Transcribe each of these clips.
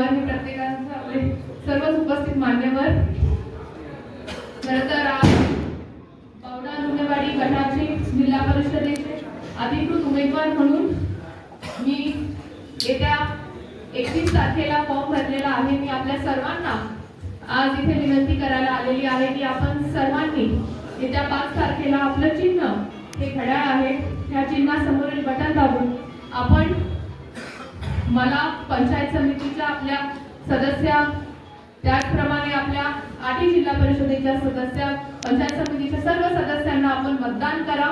मान्यवर मी प्रत्येकांचं आपले म्हणजे सर्वच उपस्थित मान्यवर. खरं तर आज पावडा गटाचे जिल्हा परिषदेचे अधिकृत उमेदवार म्हणून मी येत्या एकवीस तारखेला फॉर्म भरलेला आहे. मी आपल्या सर्वांना आज इथे विनंती करायला आलेली आहे की आपण सर्वांनी येत्या पाच तारखेला आपलं चिन्ह हे घड्याळ आहे. त्या चिन्हासमोरील बटन दाबून मला पंचायत समितीच्या आपल्या सदस्या त्याचप्रमाणे आपल्या आठी जिल्हा परिषदेच्या सदस्या पंचायत समितीच्या सर्व सदस्यांना आपण मतदान करा.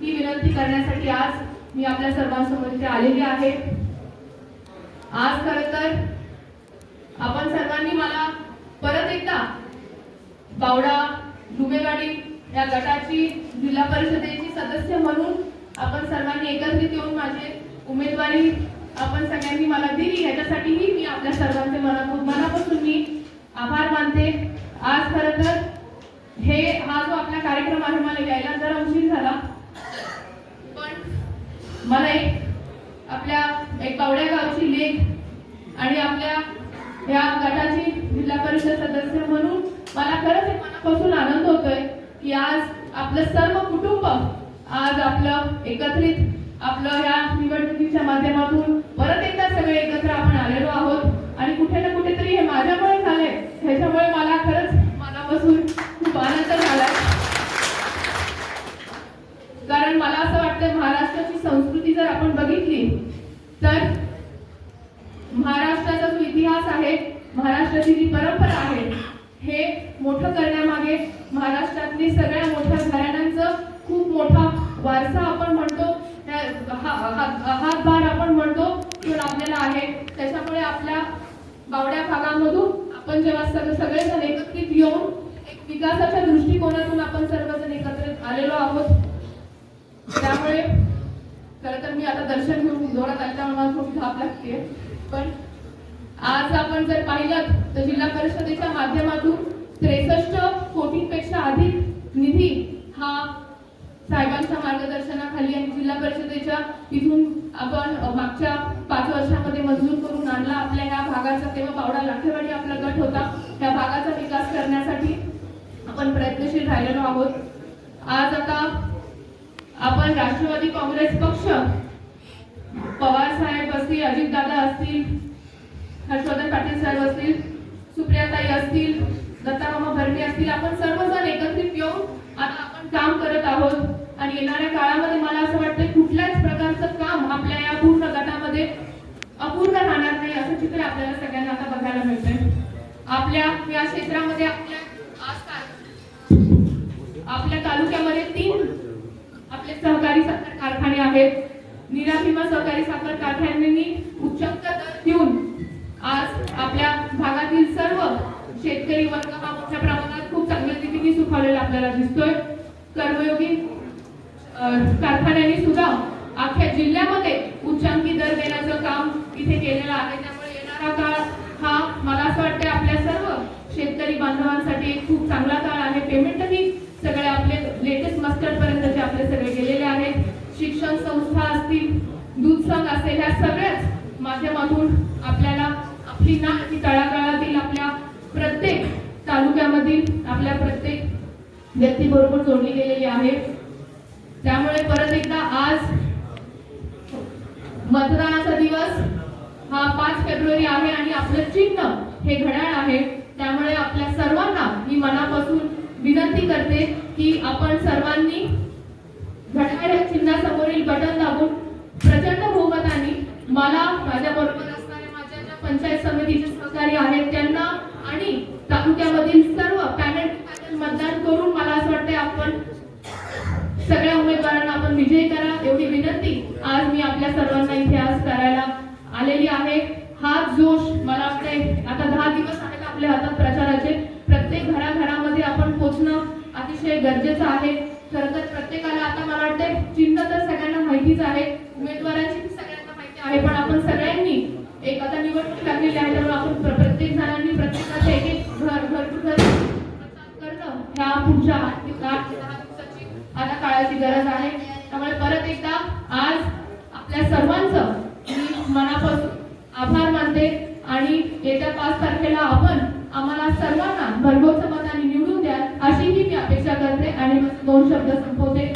ही विनंती करण्यासाठी आज मी आपल्या सर्वांसमोर इथे आलेली आहे. आज खर तर आपण सर्वांनी मला परत एकदा बावडा डुबेवाडी या गटाची जिल्हा परिषदेची सदस्य म्हणून आपण सर्वांनी एकत्रित येऊन माझे उमेदवारी आपण सगळ्यांनी मला दिली. ह्याच्यासाठीही मी आपल्या सर्वांचे मनापूर मनापासून मी आभार मानते. आज खरं तर हे हा जो आपला कार्यक्रम आहे मला यायला जरा उशीर झाला. पण मला एक आपल्या एक पावड्या गावची लेख आणि आपल्या या गटाची जिल्हा परिषद सदस्य म्हणून मला खरंच एक मनापासून आनंद होतोय की आज आपलं सर्व कुटुंब आज आपलं एकत्रित आपलं या निवडणुकीच्या माध्यमातून परत एकदा सगळे एकत्र आपण आलेलो आहोत आणि कुठे ना कुठेतरी हे माझ्यामुळे झालंय ह्याच्यामुळे मला खरंच मनापासून खूप आनंद झालाय कारण मला असं वाटतं महाराष्ट्राची संस्कृती जर आपण बघितली तर महाराष्ट्राचा जो इतिहास आहे महाराष्ट्राची जी परंपरा आहे हे मोठं करण्यामागे महाराष्ट्रातली सगळ्या मोठ्या घराण्यांचं खूप मोठा वारसा आपण म्हणतो त्या- हातभार आपण म्हणतो तो लाभलेला आहे. त्याच्यामुळे आपल्या बावड्या भागामधून आपण जेव्हा सर्व सगळेजण एकत्रित येऊन एक विकासाच्या दृष्टिकोनातून आपण सर्वजण एकत्रित आलेलो आहोत. त्यामुळे खरं तर मी आता दर्शन घेऊन जोरात आल्यामुळे मला खूप धाप लागते. पण आज आपण जर पाहिलं तर जिल्हा परिषदेच्या माध्यमातून त्रेसष्ट कोटींपेक्षा अधिक निधी हा साहेबांच्या मार्गदर्शनाखाली आणि जिल्हा परिषदेच्या तिथून आपण मागच्या पाच वर्षामध्ये मंजूर करून आणला. आपल्या ह्या भागाचा तेव्हा पावडा लाठेवाडी आपला गट होता. त्या भागाचा विकास करण्यासाठी आपण प्रयत्नशील राहिलेलो आहोत. आज आता आपण राष्ट्रवादी काँग्रेस पक्ष पवार साहेब असतील अजितदादा असतील हर्षवर्धन पाटील साहेब असतील सुप्रियाताई असतील दत्तामामा भरणे असतील आपण सर्वजण एकत्रित येऊन आता आपण काम करत आहोत. आणि येणाऱ्या काळामध्ये मला असं वाटतं कुठल्याच प्रकारचं काम आपल्या या पूर्ण गटामध्ये अपूर्ण राहणार नाही असं चित्र आपल्याला सगळ्यांना आता बघायला मिळतंय. आपल्या या क्षेत्रामध्ये आपल्या आसपास आपल्या तालुक्यामध्ये तीन आपले सहकारी साखर कारखाने आहेत. नीरा भीमा सहकारी साखर कारखान्यांनी उच्चांक दर देऊन आज आपल्या भागातील सर्व शेतकरी वर्ग हा मोठ्या प्रमाणात खूप चांगल्या रीतीने सुखावलेला आपल्याला दिसतोय. कर्मयोगी कारखान्यांनी सुद्धा अख्ख्या जिल्ह्यामध्ये उच्चांकी दर देण्याचं काम इथे केलेलं आहे. त्यामुळे येणारा काळ हा मला असं वाटतं आपल्या सर्व शेतकरी बांधवांसाठी एक खूप चांगला काळ आहे. पेमेंटही सगळे आपले लेटेस्ट मस्टर्ड पर्यंतचे आपले सगळे गेलेले आहेत शिक्षण संस्था असतील दूध संघ असेल ह्या सगळ्याच माध्यमातून आपल्याला आपली ना ही तळागाळातील आपल्या प्रत्येक तालुक्यामधील आपल्या प्रत्येक व्यक्तीबरोबर जोडली गेलेली आहे. त्यामुळे परत एकदा आज मतदानाचा दिवस हा पाच फेब्रुवारी आहे आणि आपलं चिन्ह हे घड्याळ आहे. त्यामुळे आपल्या सर्वांना मी मनापासून विनंती करते की आपण सर्वांनी बटन दाबून प्रचंड बहुमताने मला माझ्या बरोबर असणाऱ्या माझ्या ज्या पंचायत समितीचे सहकारी आहेत त्यांना आणि तालुक्यामधील सर्व पॅनल पॅनल मतदान करून मला असं वाटतंय आपण सगळ्या उमेदवारांना आपण विजयी करा. एवढी विनंती आज मी आपल्या सर्वांना इथे आज करायला आलेली आहे. हा जोश मला वाटतंय आता दहा दिवस आहेत आपल्या हातात प्रचाराचे. प्रत्येक घराघरामध्ये आपण पोचणं अतिशय गरजेचं आहे. खरं तर प्रत्येकाला आता मला वाटतंय चिन्ह तर सगळ्यांना माहितीच आहे. उमेदवाराची सगळ्यांना माहिती आहे पण आपण सगळ्यांनी एक आता निवडणूक लागलेली आहे त्यामुळे आपण प्रत्येक जणांनी प्रत्येकाचं एक एक घर घर टू घर करणं ह्या पुढच्या आठ दहा दिवसाची आता काळाची गरज आहे. त्यामुळे परत एकदा आज आपल्या सर्वांचं मी मनापासून आभार मानते आणि येत्या पाच तारखेला आपण आम्हाला सर्वांना भरघोस दोन शब्द संपवते.